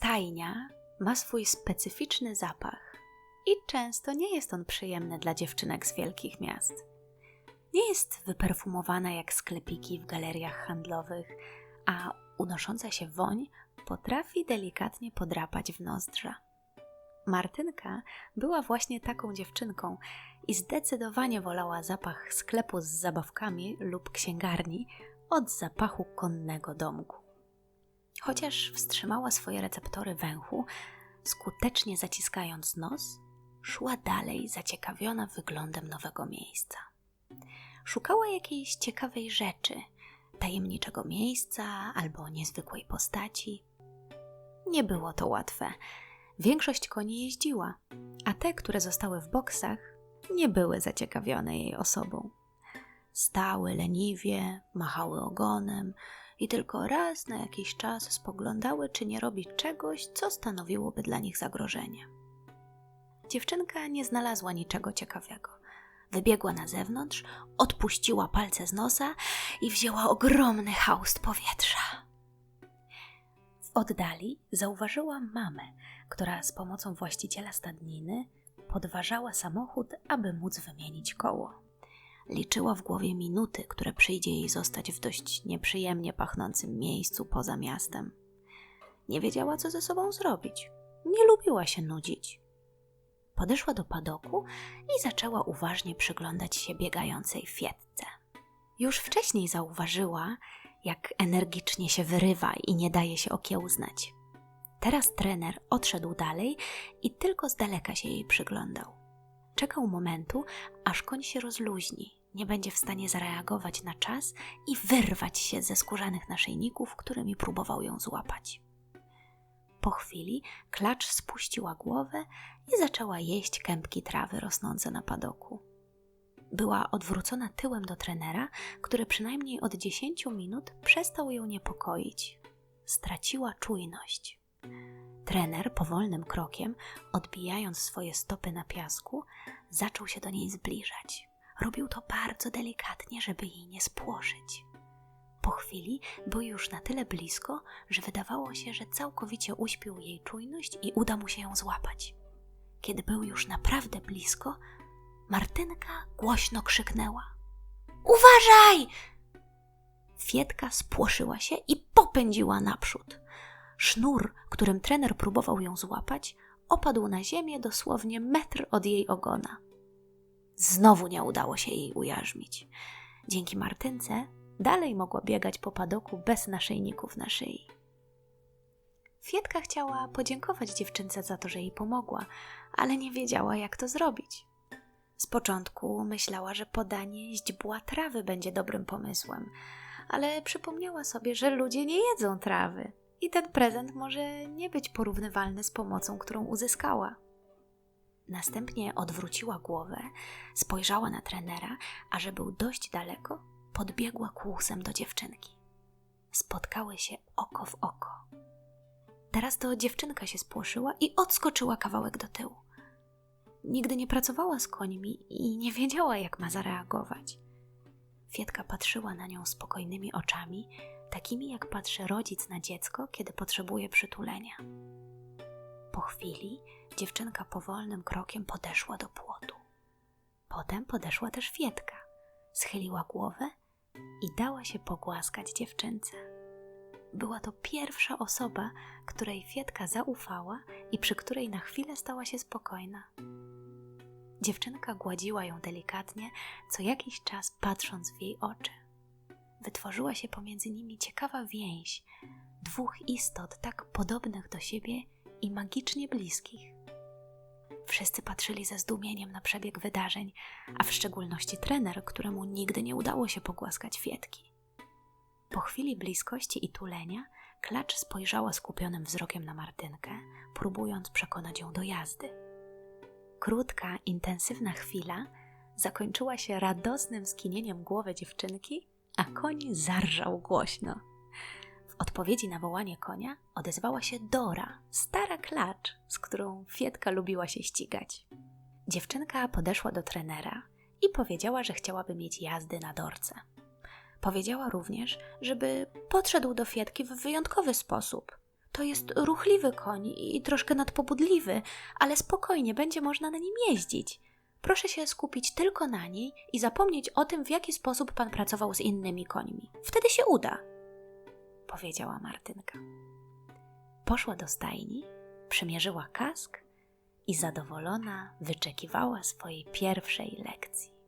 Stajnia ma swój specyficzny zapach i często nie jest on przyjemny dla dziewczynek z wielkich miast. Nie jest wyperfumowana jak sklepiki w galeriach handlowych, a unosząca się woń potrafi delikatnie podrapać w nozdrza. Martynka była właśnie taką dziewczynką i zdecydowanie wolała zapach sklepu z zabawkami lub księgarni od zapachu konnego domku. Chociaż wstrzymała swoje receptory węchu, skutecznie zaciskając nos, szła dalej zaciekawiona wyglądem nowego miejsca. Szukała jakiejś ciekawej rzeczy, tajemniczego miejsca albo niezwykłej postaci. Nie było to łatwe. Większość koni jeździła, a te, które zostały w boksach, nie były zaciekawione jej osobą. Stały leniwie, machały ogonem i tylko raz na jakiś czas spoglądały, czy nie robi czegoś, co stanowiłoby dla nich zagrożenie. Dziewczynka nie znalazła niczego ciekawego. Wybiegła na zewnątrz, odpuściła palce z nosa i wzięła ogromny haust powietrza. W oddali zauważyła mamę, która z pomocą właściciela stadniny podważała samochód, aby móc wymienić koło. Liczyła w głowie minuty, które przyjdzie jej zostać w dość nieprzyjemnie pachnącym miejscu poza miastem. Nie wiedziała, co ze sobą zrobić. Nie lubiła się nudzić. Podeszła do padoku i zaczęła uważnie przyglądać się biegającej fietce. Już wcześniej zauważyła, jak energicznie się wyrywa i nie daje się okiełznać. Teraz trener odszedł dalej i tylko z daleka się jej przyglądał. Czekał momentu, aż koń się rozluźni, nie będzie w stanie zareagować na czas i wyrwać się ze skórzanych naszyjników, którymi próbował ją złapać. Po chwili klacz spuściła głowę i zaczęła jeść kępki trawy rosnące na padoku. Była odwrócona tyłem do trenera, który przynajmniej od dziesięciu minut przestał ją niepokoić. Straciła czujność. Trener powolnym krokiem, odbijając swoje stopy na piasku, zaczął się do niej zbliżać. Robił to bardzo delikatnie, żeby jej nie spłoszyć. Po chwili był już na tyle blisko, że wydawało się, że całkowicie uśpił jej czujność i uda mu się ją złapać. Kiedy był już naprawdę blisko, Martynka głośno krzyknęła: Uważaj! Fietka spłoszyła się i popędziła naprzód. Sznur, którym trener próbował ją złapać, opadł na ziemię dosłownie metr od jej ogona. Znowu nie udało się jej ujarzmić. Dzięki Martynce dalej mogła biegać po padoku bez naszyjników na szyi. Fietka chciała podziękować dziewczynce za to, że jej pomogła, ale nie wiedziała, jak to zrobić. Z początku myślała, że podanie źdźbła trawy będzie dobrym pomysłem, ale przypomniała sobie, że ludzie nie jedzą trawy i ten prezent może nie być porównywalny z pomocą, którą uzyskała. Następnie odwróciła głowę, spojrzała na trenera, a że był dość daleko, podbiegła kłusem do dziewczynki. Spotkały się oko w oko. Teraz to dziewczynka się spłoszyła i odskoczyła kawałek do tyłu. Nigdy nie pracowała z końmi i nie wiedziała, jak ma zareagować. Fietka patrzyła na nią spokojnymi oczami, takimi jak patrzy rodzic na dziecko, kiedy potrzebuje przytulenia. Po chwili dziewczynka powolnym krokiem podeszła do płotu. Potem podeszła też Fietka, schyliła głowę i dała się pogłaskać dziewczynce. Była to pierwsza osoba, której Fietka zaufała i przy której na chwilę stała się spokojna. Dziewczynka gładziła ją delikatnie, co jakiś czas patrząc w jej oczy. Wytworzyła się pomiędzy nimi ciekawa więź dwóch istot tak podobnych do siebie i magicznie bliskich. Wszyscy patrzyli ze zdumieniem na przebieg wydarzeń, a w szczególności trener, któremu nigdy nie udało się pogłaskać Fietki. Po chwili bliskości i tulenia, klacz spojrzała skupionym wzrokiem na Martynkę, próbując przekonać ją do jazdy. Krótka, intensywna chwila zakończyła się radosnym skinieniem głowy dziewczynki, a koń zarżał głośno odpowiedzi na wołanie konia odezwała się Dora, stara klacz, z którą Fietka lubiła się ścigać. Dziewczynka podeszła do trenera i powiedziała, że chciałaby mieć jazdy na dorce. Powiedziała również, żeby podszedł do Fietki w wyjątkowy sposób. To jest ruchliwy koń i troszkę nadpobudliwy, ale spokojnie będzie można na nim jeździć. Proszę się skupić tylko na niej i zapomnieć o tym, w jaki sposób pan pracował z innymi końmi. Wtedy się uda powiedziała Martynka. Poszła do stajni, przymierzyła kask i zadowolona wyczekiwała swojej pierwszej lekcji.